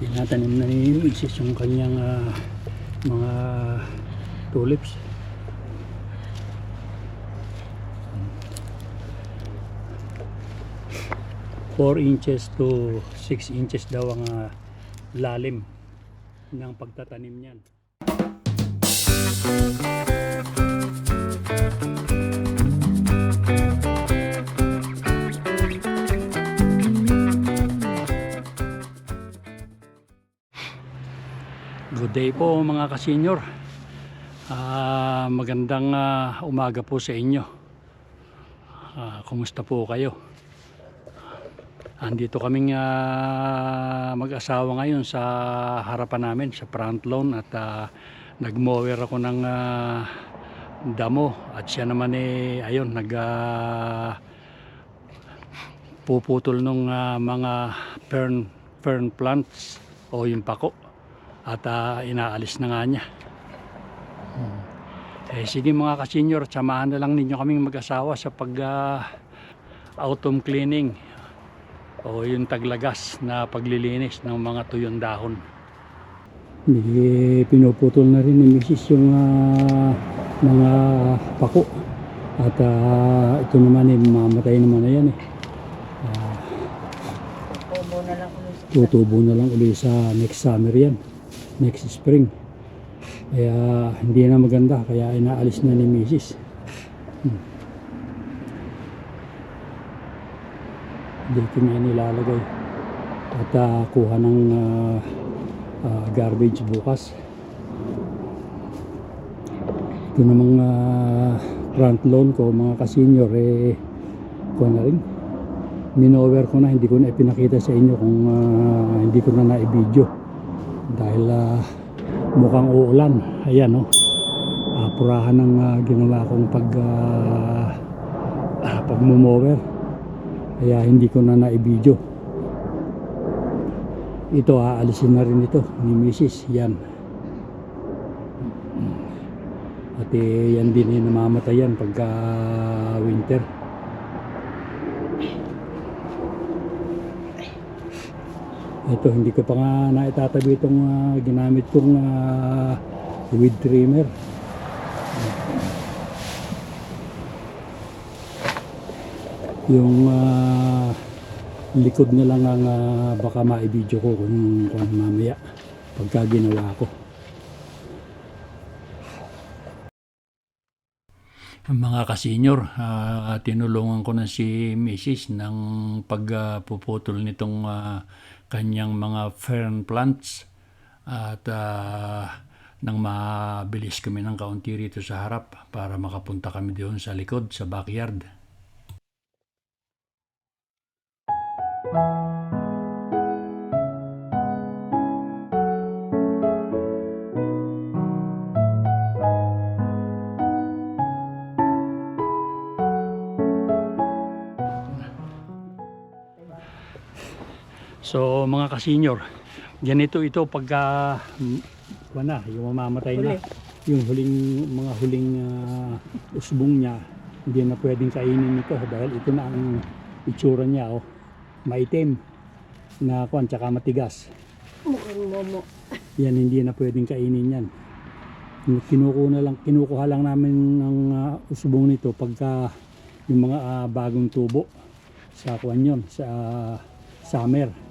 Tinatanim na ni Mrs. yung kanyang ah, mga tulips. Four inches to 6 inches daw ang ah, lalim ng pagtatanim niyan. Good day po mga kasenyor. Ah, magandang ah, umaga po sa inyo. Ah, kumusta po kayo? Andito kaming ah, mag-asawa ngayon sa harapan namin sa front lawn at ah, nagmower ako ng ah, damo at siya naman eh ayun nag ah, puputol ng mga fern fern plants o yung pako at ah, inaalis na nga niya. Hmm. Eh sige mga kasenyor, samahan na lang ninyo kaming mag-asawa sa pag autumn cleaning o yung taglagas na paglilinis ng mga tuyong dahon. Hindi pinuputol na rin ni Mrs. yung ah, mga pako at ah, ito naman eh mamatay naman na yan eh. Obo na lang ulit. tutubo na lang uli sa next summer yan next spring. Kaya hindi na maganda kaya inaalis na ni Mrs. Hmm. dito na nilalagay. At ah, kuha ng ah, ah, garbage bukas. Ito namang ah, front lawn ko mga kasenyor eh kuha na rin. Minover ko na hindi ko na ipinakita sa inyo kung ah, hindi ko na na-video dahil ah, mukhang uulan. Ayan oh. Apurahan ng ah, ginawa kong pag uh, pagmumower kaya hindi ko na na-video ito aalisin na rin ito ni Mrs. yan. At eh, yan din eh, namamatay yan pagka winter Ito, hindi ko pa nga naitatabi itong ah, ginamit kong ah, weed trimmer. Yung ah, likod na lang ang ah, baka ma-video ko kung, kung mamaya pagka ginawa ko. Mga kasenyor, ah, tinulungan ko na si Mrs. ng pagpuputol nitong ah, kanyang mga fern plants at ah, nang mabilis kami ng kaunti rito sa harap para makapunta kami doon sa likod, sa backyard. So mga kasenyor, ganito ito pagka mm, wala, yung mamamatay na. Yung huling mga huling ah, usbong niya, hindi na pwedeng kainin ito dahil ito na ang itsura niya oh. Maitim na kwan tsaka matigas. Mukhang momo. Yan hindi na pwedeng kainin yan. Kinukuha na lang kinukuha lang namin ng ah, usbong nito pagka yung mga ah, bagong tubo sa kwan yun, sa ah, summer.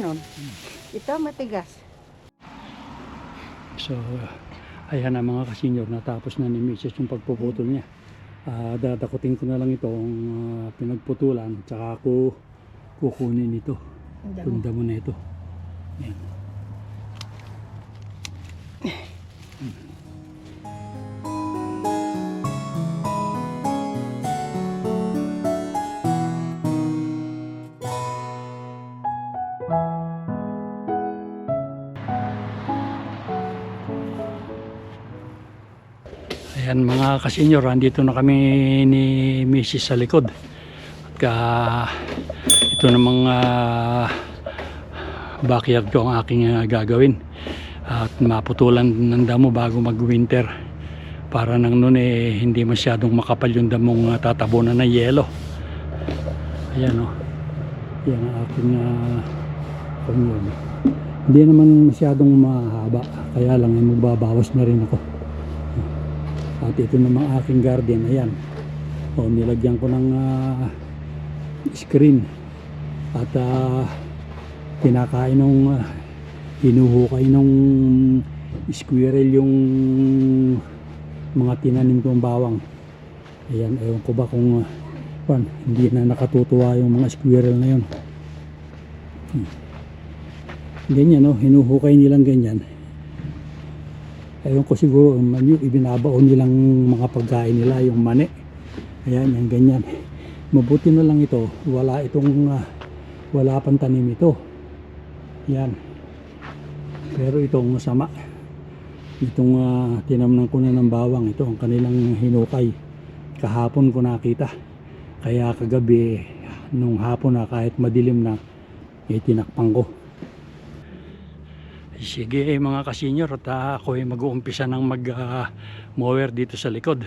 Yung kwanon. Ito matigas. So, ayan na mga kasenyor, natapos na ni Mrs. yung pagpuputol niya. Ah, dadakutin ko na lang itong ah, pinagputulan, tsaka ako kukunin ito. Ang damo. Na ito. Yan. Ayan mga kasenyor, andito na kami ni Mrs. sa likod. At ka, ito namang ah, backyard ko ang aking ah, gagawin at maputulan ng damo bago mag winter para nang noon eh hindi masyadong makapal yung damong ah, tatabunan ng yelo ayan o yan ang aking uh, yun. hindi naman masyadong mahaba kaya lang ay magbabawas na rin ako at ito namang aking garden ayan. O nilagyan ko ng ah, screen. At ah, kinakain ng uh, hinuhukay ng squirrel yung mga tinanim kong bawang. Ayan ewan ko ba kung uh, pan, hindi na nakatutuwa yung mga squirrel na yun. Hmm. ganyan no? Hinuhukay nilang ganyan ewan ko siguro yung ibinabaon nilang mga pagkain nila yung mani. Ayan yan ganyan. Mabuti na lang ito. Wala itong ah, wala pang tanim ito. Yan pero itong masama. Itong uh, tinamnan ko na ng bawang ito ang kanilang hinukay. Kahapon ko nakita. Kaya kagabi nung hapon na kahit madilim na eh, tinakpan ko sige mga kasenyor at ah, ako ay mag-uumpisa ng mag ah, dito sa likod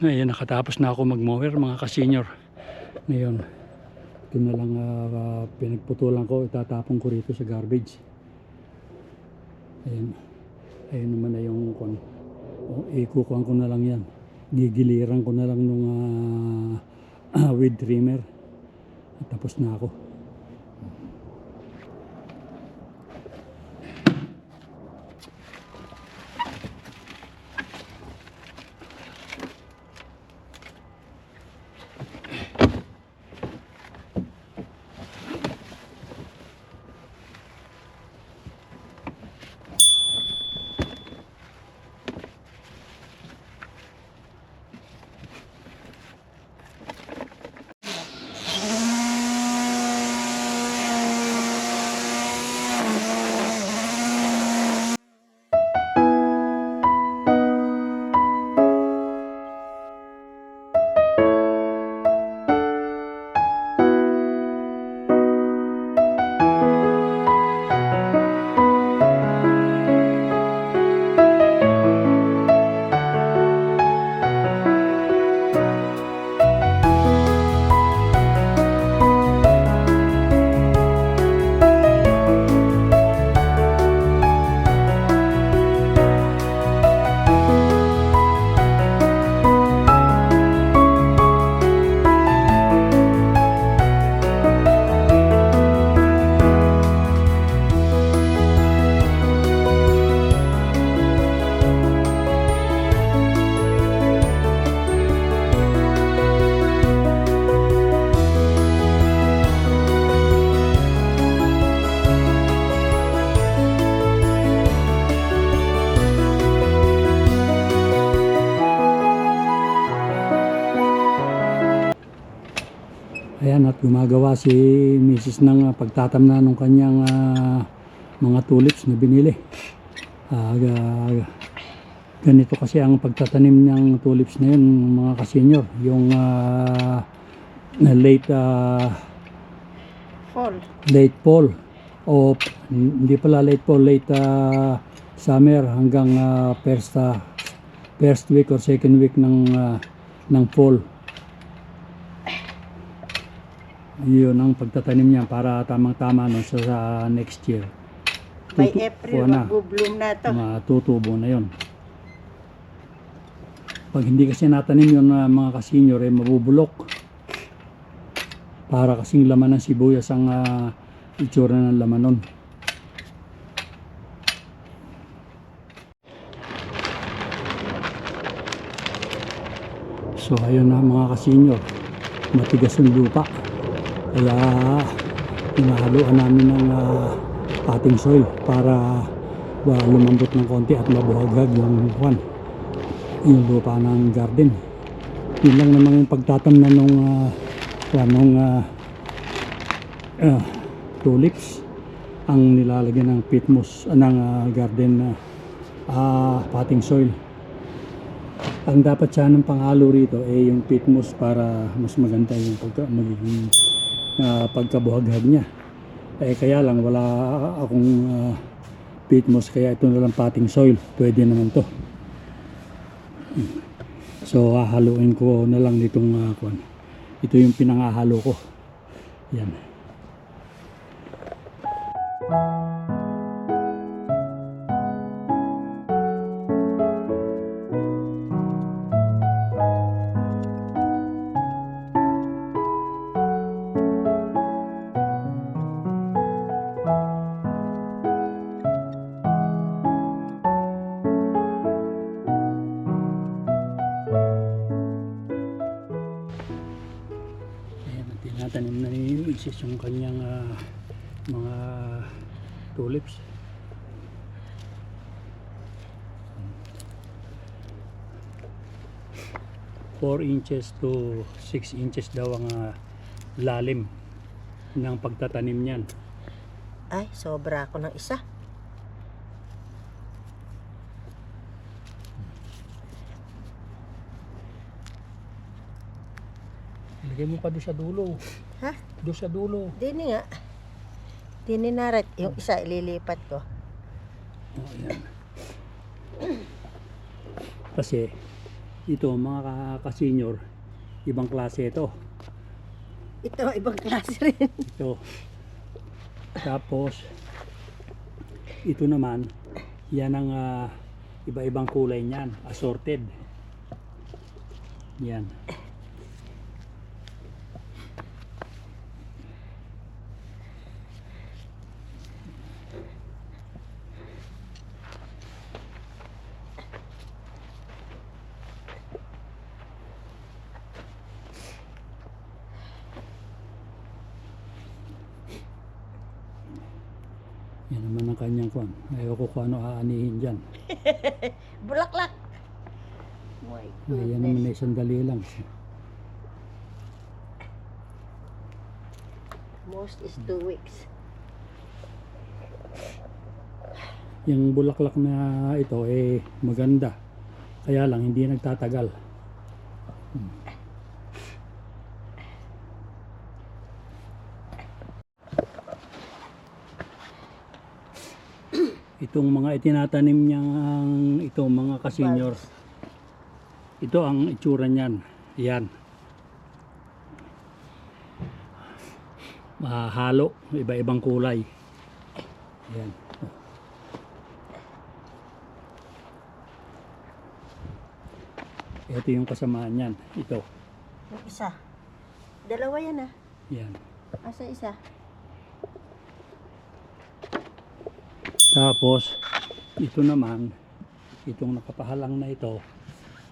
Ngayon, nakatapos na ako mag-mower mga ka-senior. Ngayon, ito na lang ah, pinagputulan ko, itatapon ko rito sa garbage. Ayun. Ayun naman na yung kung oh, ikukuhan ko na lang yan. Gigiliran ko na lang nung ah, weed trimmer. At tapos na ako. Si Mrs. ng ah, pagtatamna ng kanyang ah, mga tulips na binili. Ah, ga- ganito kasi ang pagtatanim ng tulips na yun mga kasenyor. Yung na late ah, Fall. late fall o hindi pala late fall, late ah, summer hanggang ah, first ah, first week or second week ng ah, ng fall. Yun ang pagtatanim niya para tamang-tama no, sa, sa next year. By Tutu- April, na. magbo-bloom na to. Matutubo na yon. Pag hindi kasi natanim yun na mga kasenyor, eh, mabubulok. Para kasing laman ng sibuyas ang ah, itsura ng laman nun. So ayun na mga kasenyor, matigas yung lupa. Kaya inahaluan namin ng ah, potting soil para wa lumambot ng konti at mabuhaghag yung kwan yung lupa ng garden. Yun lang naman yung pagtatamnan ng uh, kwan ng ah, ah, tulips. Ang nilalagyan ng pitmus ah, ng ah, garden na ah, potting soil. Ang dapat sanang panghalo rito ay yung pitmus para mas maganda yung pagka, magiging ah, pagkabuhaghag niya. Eh kaya lang wala akong ah, pitmus kaya ito na lang potting soil. Pwede naman to. So hahaluin ko na lang nitong uh, kwan. Ito yung pinangahalo ko. Yan. Ayan, 4 inches to 6 inches daw ang ah, lalim ng pagtatanim niyan. Ay, sobra ako ng isa. Lagay mo pa doon sa dulo. Ha? Doon sa dulo. Dini nga. Dini narat. Yung isa ililipat ko. Oh, ayan. Kasi ito mga ka- ka-senior, ibang klase ito. Ito, ibang klase rin. Ito. Tapos ito naman, yan ang ah, iba-ibang kulay niyan, assorted. Yan. Yan naman ang kanyang kwan. Ayoko kung ano aanihin dyan. Bulaklak. My Ay, yan naman goodness. ay sandali lang. Most is two weeks. Yung bulaklak na ito eh maganda. Kaya lang hindi nagtatagal. Hmm. Itong mga itinatanim niyang itong mga kasenyor. Ito ang itsura niyan. Yan. Mahalo, iba-ibang kulay. Yan. Ito yung kasamaan niyan. Ito. Yung isa. Dalawa yan ah. Yan. Asa isa? Tapos, ito naman, itong nakapahalang na ito,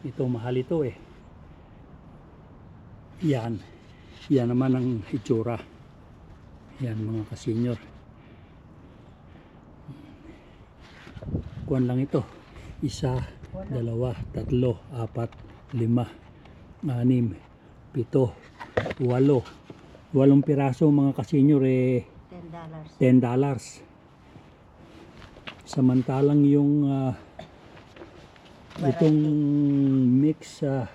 ito mahal ito eh. Yan. Yan naman ang itsura. Yan mga kasenyor. Kuwan lang ito. Isa, dalawa, tatlo, apat, lima, anim, pito, walo. Walong piraso mga kasenyor eh $10. $10. Samantalang yung ah, itong mix ah,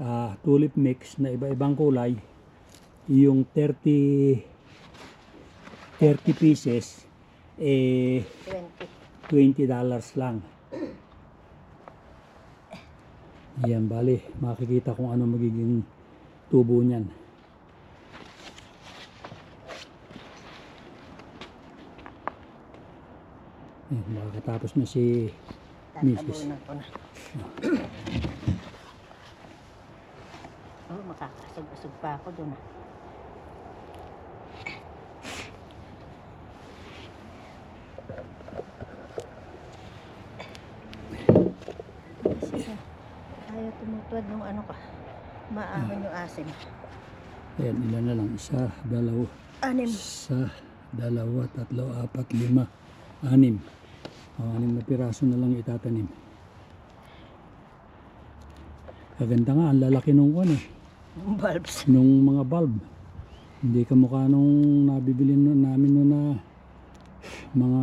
ah, tulip mix na iba-ibang kulay, yung 30 30 pieces eh 20. $20 lang. Yan, bali, makikita kung ano magiging tubo niyan. Ayan, nakakatapos na si Mrs. Tatabunan ko na. oh, makakasag-usog pa ako doon. ah. Ayaw tumutuwad nung ano ka. Maahon yung asim. Ayan, ilan na lang. Isa, dalawa, Anim. isa, dalawa, tatlo, apat, lima, anim. O, anim na piraso na lang itatanim. Kaganda nga, ang lalaki nung ano, Bulbs. nung mga bulb. Hindi ka mukha nung nabibili nun- namin noon na mga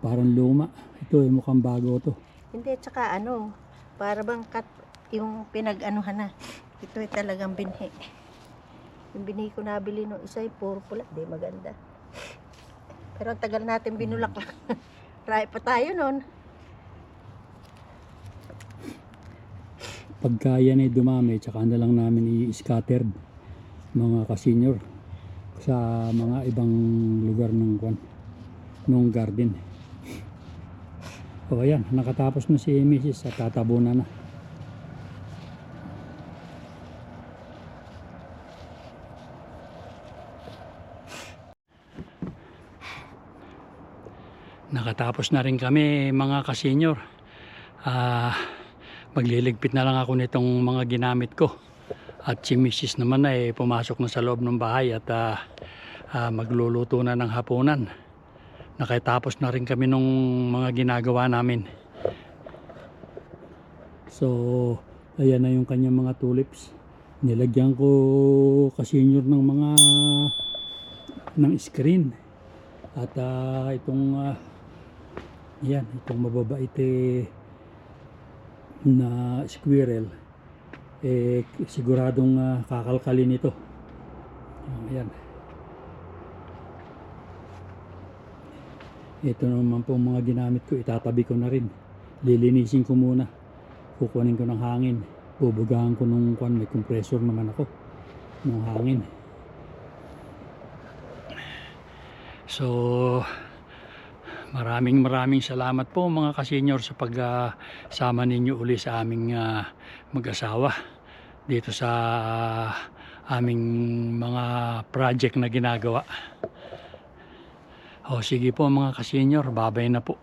parang luma. Ito ay mukhang bago to. Hindi, tsaka ano, para bang kat, yung pinag-anuhan na. Ito ay talagang binhi. Yung binhi ko nabili nung isa ay puro pula. Di maganda. Pero ang tagal natin binulak lang. Try pa tayo nun. Pagka yan ay dumami, tsaka na lang namin i-scattered mga kasenyor sa mga ibang lugar ng kwan, nung garden. O ayan, nakatapos na si Mrs. at tatabunan na. Nakatapos na rin kami mga kasenyor. Ah, magliligpit na lang ako nitong mga ginamit ko. At si Mrs. naman ay pumasok na sa loob ng bahay at ah, ah, magluluto na ng hapunan. Nakatapos na rin kami nung mga ginagawa namin. So, ayan na yung kanyang mga tulips. Nilagyan ko kasenyor ng mga ng screen. At ah, itong ah, yan, itong mababait eh, na squirrel eh siguradong ah, kakalkalin ito. Ayan. Ito naman po mga ginamit ko, itatabi ko na rin. Lilinisin ko muna. Kukunin ko ng hangin. Bubugahan ko nung kwan, may compressor naman ako. Ng hangin. So, maraming maraming salamat po mga kasenyor sa pagsama ninyo uli sa aming ah, mag-asawa dito sa ah, aming mga project na ginagawa. O sige po mga kasenyor, babay na po.